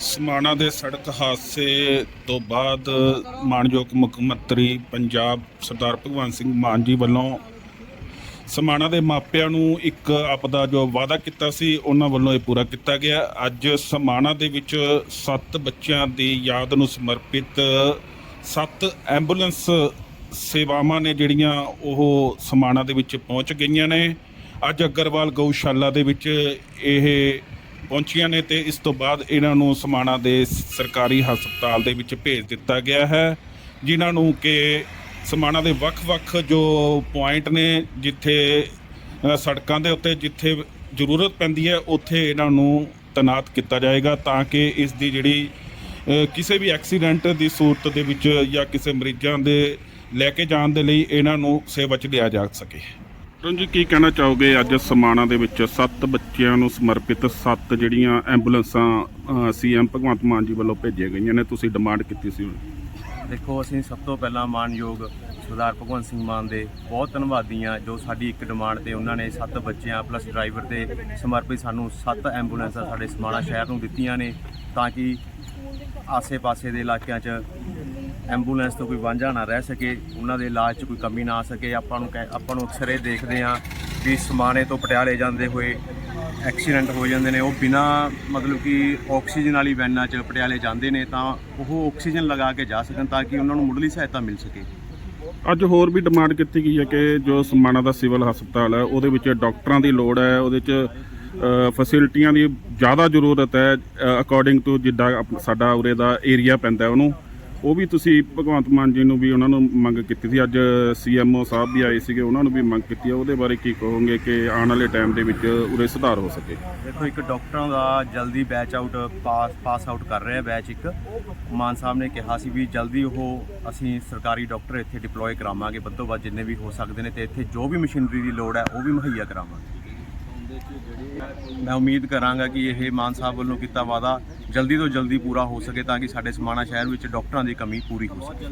ਸਮਾਣਾ ਦੇ ਸੜਕ ਹਾਦਸੇ ਤੋਂ ਬਾਅਦ ਮਾਨਯੋਗ ਮੁੱਖ ਮੰਤਰੀ ਪੰਜਾਬ ਸਰਦਾਰ ਭਗਵੰਤ ਸਿੰਘ ਮਾਨ ਜੀ ਵੱਲੋਂ ਸਮਾਣਾ ਦੇ ਮਾਪਿਆਂ ਨੂੰ ਇੱਕ ਆਪਦਾ ਜੋ ਵਾਅਦਾ ਕੀਤਾ ਸੀ, ਉਹਨਾਂ ਵੱਲੋਂ ਇਹ ਪੂਰਾ ਕੀਤਾ ਗਿਆ। ਅੱਜ ਸਮਾਣਾ ਦੇ ਵਿੱਚ ਸੱਤ ਬੱਚਿਆਂ ਦੀ ਯਾਦ ਨੂੰ ਸਮਰਪਿਤ ਸੱਤ ਐਂਬੂਲੈਂਸ ਸੇਵਾਵਾਂ ਨੇ ਜਿਹੜੀਆਂ ਉਹ ਸਮਾਣਾ ਦੇ ਵਿੱਚ ਪਹੁੰਚ ਗਈਆਂ ਨੇ। ਅੱਜ ਅਗਰਵਾਲ ਗਊਸ਼ਾਲਾ ਦੇ ਵਿੱਚ ਇਹ ਪਹੁੰਚੀਆਂ ਨੇ ਤੇ ਇਸ ਤੋਂ ਬਾਅਦ ਇਹਨਾਂ ਨੂੰ ਸਮਾਣਾ ਦੇ ਸਰਕਾਰੀ ਹਸਪਤਾਲ ਦੇ ਵਿੱਚ ਭੇਜ ਦਿੱਤਾ ਗਿਆ ਹੈ, ਜਿਨ੍ਹਾਂ ਨੂੰ ਕਿ ਸਮਾਣਾ ਦੇ ਵੱਖ-ਵੱਖ ਜੋ ਪੁਆਇੰਟ ਨੇ ਜਿੱਥੇ ਸੜਕਾਂ ਦੇ ਉੱਤੇ ਜਿੱਥੇ ਜ਼ਰੂਰਤ ਪੈਂਦੀ ਹੈ, ਉੱਥੇ ਇਹਨਾਂ ਨੂੰ ਤੈਨਾਤ ਕੀਤਾ ਜਾਏਗਾ ਤਾਂ ਕਿ ਇਸ ਦੀ ਜਿਹੜੀ ਕਿਸੇ ਵੀ ਐਕਸੀਡੈਂਟ ਦੀ ਸੂਰਤ ਦੇ ਵਿੱਚ ਜਾਂ ਕਿਸੇ ਮਰੀਜ਼ਾਂ ਦੇ ਲੈ ਕੇ ਜਾਣ ਦੇ ਲਈ ਇਹਨਾਂ ਨੂੰ ਸੇਵਾ 'ਚ ਲਿਆ ਜਾ ਸਕੇ। ਰਣ ਜੀ, ਕੀ ਕਹਿਣਾ ਚਾਹੋਗੇ? ਅੱਜ ਸਮਾਣਾ ਦੇ ਵਿੱਚ ਸੱਤ ਬੱਚਿਆਂ ਨੂੰ ਸਮਰਪਿਤ ਸੱਤ ਜਿਹੜੀਆਂ ਐਂਬੂਲੈਂਸਾਂ ਸੀਐਮ ਭਗਵੰਤ ਮਾਨ ਜੀ ਵੱਲੋਂ ਭੇਜੀਆਂ ਗਈਆਂ ਨੇ, ਤੁਸੀਂ ਡਿਮਾਂਡ ਕੀਤੀ ਸੀ ਦੇਖੋ, ਅਸੀਂ ਸਭ ਤੋਂ ਪਹਿਲਾਂ ਮਾਨਯੋਗ ਸਰਦਾਰ ਭਗਵੰਤ ਸਿੰਘ ਮਾਨ ਦੇ ਬਹੁਤ ਧੰਨਵਾਦੀ ਹਾਂ ਜੋ ਸਾਡੀ ਇੱਕ ਡਿਮਾਂਡ ਤੇ ਉਹਨਾਂ ਨੇ ਸੱਤ ਬੱਚਿਆਂ ਪਲੱਸ ਡਰਾਈਵਰ ਤੇ ਸਮਰਪਿਤ ਸਾਨੂੰ ਸੱਤ ਐਂਬੂਲੈਂਸਾਂ ਸਾਡੇ ਸਮਾਣਾ ਸ਼ਹਿਰ ਨੂੰ ਦਿੱਤੀਆਂ ਨੇ, ਤਾਂ ਕਿ ਆਸੇ-ਪਾਸੇ ਦੇ ਇਲਾਕਿਆਂ 'ਚ ਐਂਬੂਲੈਂਸ ਤੋਂ ਕੋਈ ਵਾਂਝਾ ਨਾ ਰਹਿ ਸਕੇ, ਉਹਨਾਂ ਦੇ ਇਲਾਜ 'ਚ ਕੋਈ ਕਮੀ ਨਾ ਆ ਸਕੇ। ਆਪਾਂ ਨੂੰ ਕਹਿ- ਆਪਾਂ ਨੂੰ ਅਕਸਰ ਇਹ ਦੇਖਦੇ ਹਾਂ ਵੀ ਸਮਾਣੇ ਤੋਂ ਪਟਿਆਲੇ ਜਾਂਦੇ ਹੋਏ ਐਕਸੀਡੈਂਟ ਹੋ ਜਾਂਦੇ ਨੇ। ਉਹ ਬਿਨਾ ਮਤਲਬ ਕਿ ਆਕਸੀਜਨ ਵਾਲੀ ਵੈਨਾਂ 'ਚ ਪਟਿਆਲੇ ਜਾਂਦੇ ਨੇ ਤਾਂ ਉਹ ਆਕਸੀਜਨ ਲਗਾ ਕੇ ਜਾ ਸਕਣ ਤਾਂ ਕਿ ਉਹਨਾਂ ਨੂੰ ਮੁੱਢਲੀ ਸਹਾਇਤਾ ਮਿਲ ਸਕੇ। ਅੱਜ ਹੋਰ ਵੀ ਡਿਮਾਂਡ ਕੀਤੀ ਗਈ ਹੈ ਕਿ ਜੋ ਸਮਾਣਾ ਦਾ ਸਿਵਲ ਹਸਪਤਾਲ ਹੈ, ਉਹਦੇ ਵਿੱਚ ਡਾਕਟਰਾਂ ਦੀ ਲੋੜ ਹੈ, ਉਹਦੇ 'ਚ ਫੈਸਿਲਿਟੀਆਂ ਦੀ ਜ਼ਿਆਦਾ ਜ਼ਰੂਰਤ ਹੈ ਅਕੋਰਡਿੰਗ ਟੂ ਜਿੱਦਾਂ ਸਾਡਾ ਉਰੇ ਦਾ ਏਰੀਆ ਪੈਂਦਾ ਉਹਨੂੰ। ਉਹ ਵੀ ਤੁਸੀਂ ਭਗਵੰਤ ਮਾਨ ਜੀ ਨੂੰ ਵੀ ਉਹਨਾਂ ਨੂੰ ਮੰਗ ਕੀਤੀ ਸੀ। ਅੱਜ ਸੀਐਮਓ ਸਾਹਿਬ ਵੀ ਆਏ ਸੀਗੇ, ਉਹਨਾਂ ਨੂੰ ਵੀ ਮੰਗ ਕੀਤੀ ਹੈ ਉਹਦੇ ਬਾਰੇ ਕੀ ਕਹੋਗੇ ਕਿ ਆਉਣ ਵਾਲੇ ਟਾਈਮ ਦੇ ਵਿੱਚ ਉਰੇ ਸੁਧਾਰ ਹੋ ਸਕੇ? ਦੇਖੋ, ਇੱਕ ਡਾਕਟਰਾਂ ਦਾ ਜਲਦੀ batch out pass pass out ਕਰ ਰਿਹਾ ਬੈਚ ਇੱਕ। ਮਾਨ ਸਾਹਿਬ ਨੇ ਕਿਹਾ ਸੀ ਵੀ ਜਲਦੀ ਉਹ ਅਸੀਂ ਸਰਕਾਰੀ ਡਾਕਟਰ ਇੱਥੇ ਡਿਪਲੋਏ ਕਰਾਵਾਂਗੇ। ਵੱਧੋ ਵੱਧ ਜਿੰਨੇ ਵੀ ਹੋ ਸਕਦੇ ਨੇ ਤੇ ਇੱਥੇ ਜੋ ਵੀ ਮਸ਼ੀਨਰੀ ਦੀ ਲੋੜ ਹੈ, ਉਹ ਵੀ ਮੁਹੱਈਆ ਕਰਾਵਾਂਗੇ। ਮੈਂ ਉਮੀਦ ਕਰਾਂਗਾ ਕਿ ਇਹ ਮਾਨ ਸਾਹਿਬ ਵੱਲੋਂ ਕੀਤਾ ਵਾਅਦਾ ਜਲਦੀ ਤੋਂ ਜਲਦੀ ਪੂਰਾ ਹੋ ਸਕੇ ਤਾਂ ਕਿ ਸਾਡੇ ਸਮਾਣਾ ਸ਼ਹਿਰ ਵਿੱਚ ਡਾਕਟਰਾਂ ਦੀ ਕਮੀ ਪੂਰੀ ਹੋ ਸਕੇ।